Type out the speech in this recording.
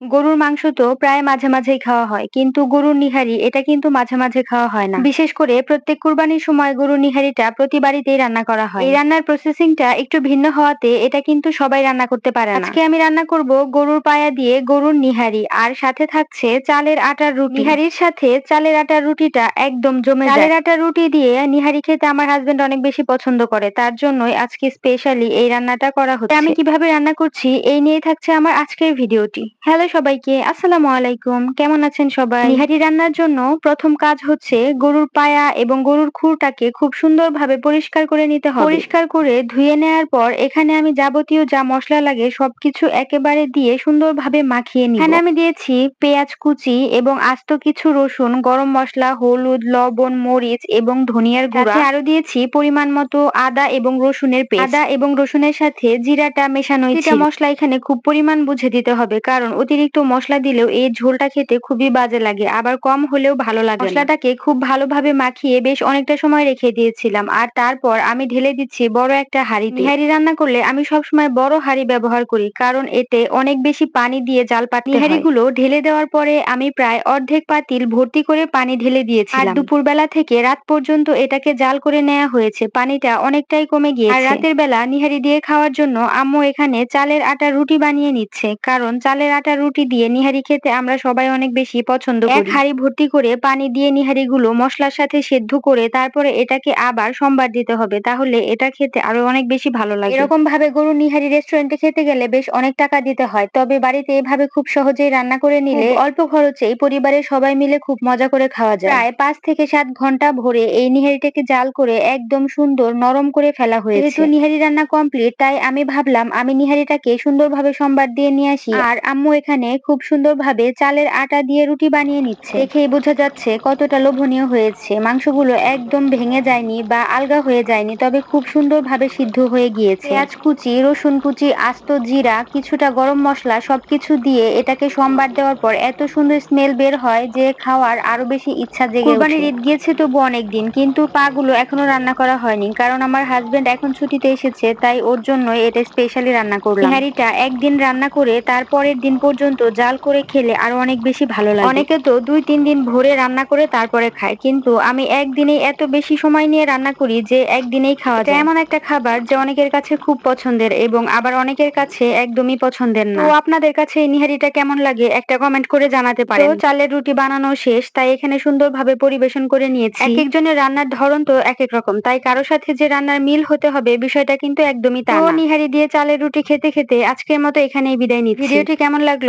গরুর মাংস তো প্রায় মাঝে মাঝেই খাওয়া হয়, কিন্তু গরুর নিহারি এটা কিন্তু মাঝে মাঝে খাওয়া হয় না। বিশেষ করে প্রত্যেক কুরবানির সময় গরুর নিহারিটা প্রতি বাড়িতেই রান্না করা হয়। এই রান্নার প্রসেসিংটা একটু ভিন্ন হওয়াতে এটা কিন্তু সবাই রান্না করতে পারে না। আজকে আমি রান্না করব গরুর পায়া দিয়ে গরুর নিহারি, আর সাথে থাকছে চালের আটার রুটি। নিহারির সাথে চালের আটার রুটিটা একদম জমে যায়। চালের আটার রুটি দিয়ে নিহারি খেতে আমার হাজবেন্ড অনেক বেশি পছন্দ করে, তার জন্যই আজকে স্পেশালি এই রান্নাটা করা হচ্ছে। আমি কীভাবে রান্না করছি, এই নিয়ে থাকছে আমার আজকের ভিডিওটি হ্যালো সবাইকে। আসসালামু আলাইকুম। কেমন আছেন সবাই? নিহারি রান্নার জন্য প্রথম কাজ হচ্ছে গরুর পায়া এবং গরুর খুরটাকে খুব সুন্দরভাবে পরিষ্কার করে নিতে হবে। পরিষ্কার করে ধুয়ে নেওয়ার পর এখানে আমি যাবতীয় যা মশলা লাগে সবকিছু একেবারে দিয়ে সুন্দরভাবে মাখিয়ে নিই এখানে আমি দিয়েছি পেঁয়াজ কুচি এবং আস্ত কিছু রসুন, গরম মশলা, হলুদ, লবণ, মরিচ এবং ধনিয়ার গুঁড়া। আরও দিয়েছি পরিমাণ মতো আদা এবং রসুনের পেস্ট। আদা এবং রসুনের সাথে জিরাটা মেশানো মশলা এখানে খুব পরিমাণ বুঝে দিতে হবে কারণ অতিরিক্ত মশলা দিলেও এই ঝোলটা খেতে খুবই বাজে লাগে। আবার কম হলেও ভালো লাগে মশলাটাকে খুব ভালোভাবে মাখিয়ে বেশ অনেকটা সময় রেখে দিয়েছিলাম। আর তারপর আমি ঢেলে দিচ্ছি বড় একটা হাঁড়িতে। হাঁড়ি রান্না করলে আমি সবসময় বড় হাঁড়ি ব্যবহার করি, কারণ এতে অনেক বেশি পানি দিয়ে জাল পাতি হাঁড়িগুলো ঢেলে দেওয়ার পরে আমি প্রায় অর্ধেক পাতিল ভর্তি করে পানি ঢেলে দিয়েছি আর দুপুর বেলা থেকে রাত পর্যন্ত এটাকে জাল করে নেওয়া হয়েছে। পানিটা অনেকটাই কমে গিয়েছে। আর রাতের বেলা নিহারি দিয়ে খাওয়ার জন্য আম্মু এখানে চালের আটা রুটি বানিয়ে নিচ্ছে, কারণ চালের আটা রুটি দিয়ে নিহারি খেতে আমরা সবাই অনেক বেশি পছন্দ করি। এক হাঁড়ি ভর্তি করে পানি দিয়ে নিহারি গুলো মশলার সাথে সেদ্ধ করে তারপরে এটাকে আবার সম্বার দিতে হবে। তাহলে এটা খেতে আরও অনেক বেশি ভালো লাগে। এরকম ভাবে গরু নিহারি রেস্টুরেন্টে খেতে গেলে বেশ অনেক টাকা দিতে হয়। তবে বাড়িতে এভাবে খুব সহজেই রান্না করে নিলে অল্প খরচেই পরিবারের সবাই মিলে খুব মজা করে খাওয়া যায়। প্রায় পাঁচ থেকে সাত ঘণ্টা ভরে এই নিহারিটাকে জাল করে একদম সুন্দর নরম করে ফেলা হয়েছে। যেহেতু নিহারি রান্না কমপ্লিট তাই আমি ভাবলাম আমি নিহারিটাকে সুন্দরভাবে সম্বার দিয়ে নিয়ে আসি। আর আম্মু এখানে খুব সুন্দরভাবে চালের আটা দিয়ে রুটি বানিয়ে নিচ্ছে। দেখেই বোঝা যাচ্ছে কতটা লোভনীয় হয়েছে। মাংসগুলো একদম ভেঙে যায়নি বা আলগা হয়ে যায়নি তবে খুব সুন্দরভাবে সিদ্ধ হয়ে গিয়েছে। পেঁয়াজ কুচি রসুন কুচি আস্ত জিরা কিছুটা গরম মশলা সবকিছু দিয়ে এটাকে সম্বার দেওয়ার পর এত সুন্দর স্মেল বের হয় যে খাওয়ার আরও বেশি ইচ্ছা জেগে কুরবানির ঈদ গিয়েছে তবু অনেকদিন কিন্তু পা গুলো এখনও রান্না করা হয়নি কারণ আমার হাজবেন্ড এখন ছুটিতে এসেছে তাই ওর জন্য এটা স্পেশালি রান্না করলাম। হাঁড়িটা একদিন রান্না করে তারপরের দিন পর্যন্ত জাল করে খেলে আরও অনেক বেশি ভালো লাগে। অনেকে তো দুই তিন দিন ভরে রান্না করে তারপরে খায় কিন্তু আমি একদিনে এত বেশি সময় নিয়ে রান্না করি যে একদিনেই খাওয়া যায়। এমন একটা খাবার যে অনেকের কাছে খুব পছন্দের এবং আবার অনেকের কাছে একদমই পছন্দের না। তো আপনাদের কাছে এই নিহারিটা কেমন লাগে? একটা কমেন্ট করে জানাতে পারেন। তো চালের রুটি বানানো শেষ তাই এখানে সুন্দরভাবে পরিবেশন করে নিয়েছি। এক একজনের রান্নার ধরন তো এক এক রকম তাই কারও সাথে যে রান্নার মিল হতে হবে বিষয়টা কিন্তু একদমই তা নিহারি দিয়ে চালের রুটি খেতে খেতে আজকের মতো এখানেই বিদায় নিচ্ছি। ভিডিওটি কেমন লাগল?